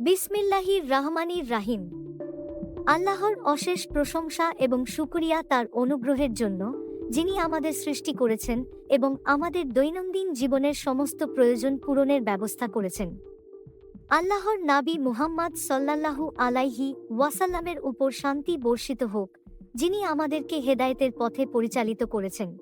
বিসমিল্লাহির রাহমানির রাহিম। আল্লাহর অশেষ প্রশংসা এবং শুকরিয়া তার অনুগ্রহের জন্য, যিনি আমাদের সৃষ্টি করেছেন এবং আমাদের দৈনন্দিন জীবনের সমস্ত প্রয়োজন পূরণের ব্যবস্থা করেছেন। আল্লাহর নাবি মুহাম্মদ সাল্লাল্লাহু আলাইহি ওয়াসাল্লামের উপর শান্তি বর্ষিত হোক, যিনি আমাদেরকে হেদায়েতের পথে পরিচালিত করেছেন।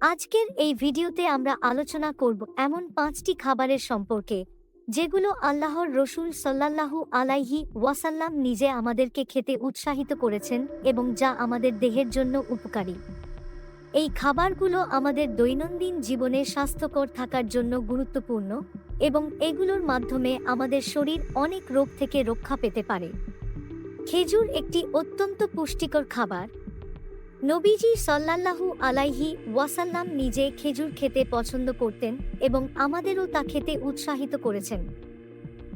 আজকের এই ভিডিওতে আমরা আলোচনা করব এমন পাঁচটি খাবারের সম্পর্কে যেগুলো আল্লাহর রসুল সাল্লাল্লাহু আলাইহি ওয়াসাল্লাম নিজে আমাদেরকে খেতে উৎসাহিত করেছেন এবং যা আমাদের দেহের জন্য উপকারী। এই খাবারগুলো আমাদের দৈনন্দিন জীবনে স্বাস্থ্যকর থাকার জন্য গুরুত্বপূর্ণ এবং এগুলোর মাধ্যমে আমাদের শরীর অনেক রোগ থেকে রক্ষা পেতে পারে। খেজুর একটি অত্যন্ত পুষ্টিকর খাবার। নবীজি সাল্লাল্লাহু আলাইহি ওয়াসাল্লাম নিজে খেজুর খেতে পছন্দ করতেন এবং আমাদেরও তা খেতে উৎসাহিত করেছেন।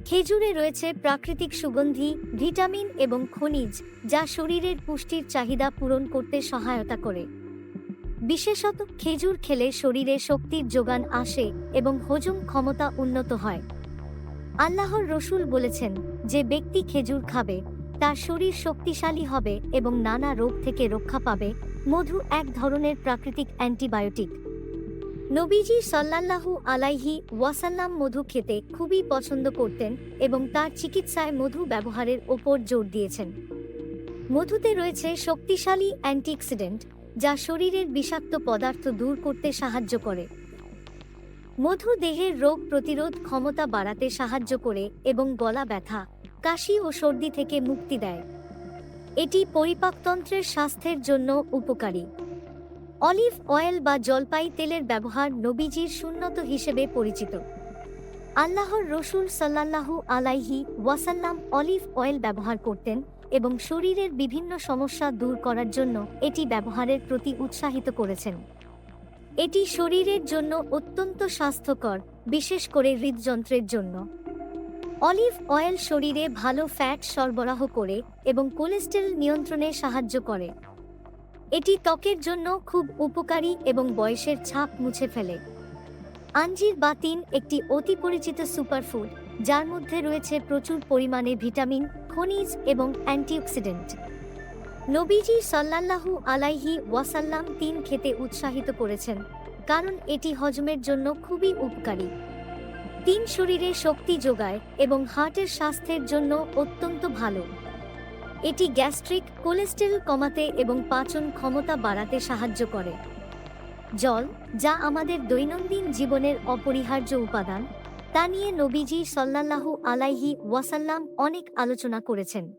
খেজুরে রয়েছে প্রাকৃতিক সুগন্ধি, ভিটামিন এবং খনিজ, যা শরীরের পুষ্টির চাহিদা পূরণ করতে সহায়তা করে। বিশেষত খেজুর খেলে শরীরে শক্তির যোগান আসে এবং হজম ক্ষমতা উন্নত হয়। আল্লাহর রসুল বলেছেন, যে ব্যক্তি খেজুর খাবে তার শরীর শক্তিশালী হবে এবং নানা রোগ থেকে রক্ষা পাবে। মধু এক ধরনের প্রাকৃতিক অ্যান্টিবায়োটিক। নবীজি সাল্লাল্লাহু আলাইহি ওয়াসাল্লাম মধু খেতে খুবই পছন্দ করতেন এবং তার চিকিৎসায় মধু ব্যবহারের ওপর জোর দিয়েছেন। মধুতে রয়েছে শক্তিশালী অ্যান্টিঅক্সিডেন্ট, যা শরীরের বিষাক্ত পদার্থ দূর করতে সাহায্য করে। মধু দেহের রোগ প্রতিরোধ ক্ষমতা বাড়াতে সাহায্য করে এবং গলা ব্যথা কাশি ও সর্দি থেকে মুক্তি দেয়। এটি পরিপাকতন্ত্রের স্বাস্থ্যের জন্য উপকারী। অলিভ অয়েল বা জলপাই তেলের ব্যবহার নবীজির সুন্নত হিসেবে পরিচিত। আল্লাহর রসুল সাল্লাল্লাহু আলাইহি ওয়াসাল্লাম অলিভ অয়েল ব্যবহার করতেন এবং শরীরের বিভিন্ন সমস্যা দূর করার জন্য এটি ব্যবহারের প্রতি উৎসাহিত করেছেন। এটি শরীরের জন্য অত্যন্ত স্বাস্থ্যকর, বিশেষ করে হৃদযন্ত্রের জন্য। অলিভ অয়েল শরীরে ভালো ফ্যাট সরবরাহ করে এবং কোলেস্টেরল নিয়ন্ত্রণে সাহায্য করে। এটি ত্বকের জন্য খুব উপকারী এবং বয়সের ছাপ মুছে ফেলে। আঞ্জির বাতিন একটি অতি পরিচিত সুপারফুড, যার মধ্যে রয়েছে প্রচুর পরিমাণে ভিটামিন, খনিজ এবং অ্যান্টিঅক্সিডেন্ট। নবীজি সাল্লাল্লাহু আলাইহি ওয়াসাল্লাম তিন খেতে উৎসাহিত করেছেন, কারণ এটি হজমের জন্য খুবই উপকারী। তিন শরীরে শক্তি যোগায় এবং হার্টের স্বাস্থ্যের জন্য অত্যন্ত ভালো। এটি গ্যাস্ট্রিক কোলেস্টেরল কমাতে এবং পাচন ক্ষমতা বাড়াতে সাহায্য করে। জল, যা আমাদের দৈনন্দিন জীবনের অপরিহার্য উপাদান, তা নিয়ে নবীজি সাল্লাল্লাহু আলাইহি ওয়াসাল্লাম অনেক আলোচনা করেছেন।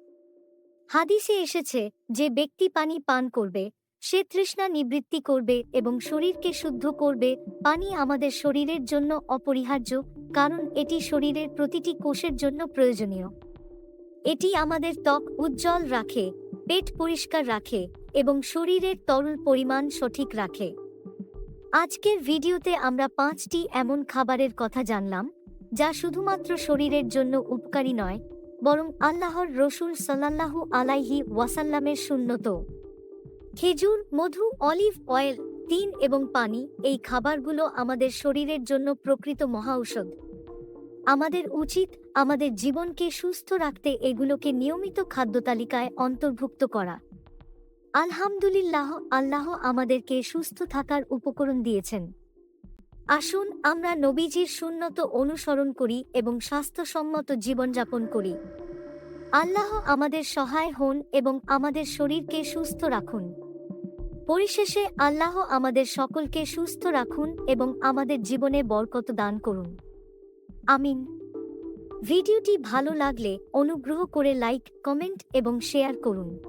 হাদিসে এসেছে যে ব্যক্তি পানি পান করবে সে তৃষ্ণা নিবৃত্তি করবে এবং শরীরকে শুদ্ধ করবে। পানি আমাদের শরীরের জন্য অপরিহার্য, কারণ এটি শরীরের প্রতিটি কোষের জন্য প্রয়োজনীয়। এটি আমাদের ত্বক উজ্জ্বল রাখে, পেট পরিষ্কার রাখে এবং শরীরের তরল পরিমাণ সঠিক রাখে। আজকের ভিডিওতে আমরা পাঁচটি এমন খাবারের কথা জানলাম, যা শুধুমাত্র শরীরের জন্য উপকারী নয়, বরং আল্লাহর রসুল সাল্লাল্লাহু আলাইহি ওয়াসাল্লামের শূন্যত খেজুর, মধু, অলিভ অয়েল, তিন এবং পানি এই খাবারগুলো আমাদের শরীরের জন্য প্রকৃত মহাঔষধ। আমাদের উচিত আমাদের জীবনকে সুস্থ রাখতে এগুলোকে নিয়মিত খাদ্য তালিকায় অন্তর্ভুক্ত করা। আলহামদুলিল্লাহ, আল্লাহ আমাদেরকে সুস্থ থাকার উপকরণ দিয়েছেন। আসুন আমরা নবীজির সুন্নত অনুসরণ করি এবং স্বাস্থ্যসম্মত জীবনযাপন করি। আল্লাহ আমাদের সহায় হন এবং আমাদের শরীরকে সুস্থ রাখুন। পরিশেষে আল্লাহ আমাদের সকলকে সুস্থ রাখুন এবং আমাদের জীবনে বরকত দান করুন। আমিন। ভিডিওটি ভালো লাগলে অনুগ্রহ করে লাইক, কমেন্ট এবং শেয়ার করুন।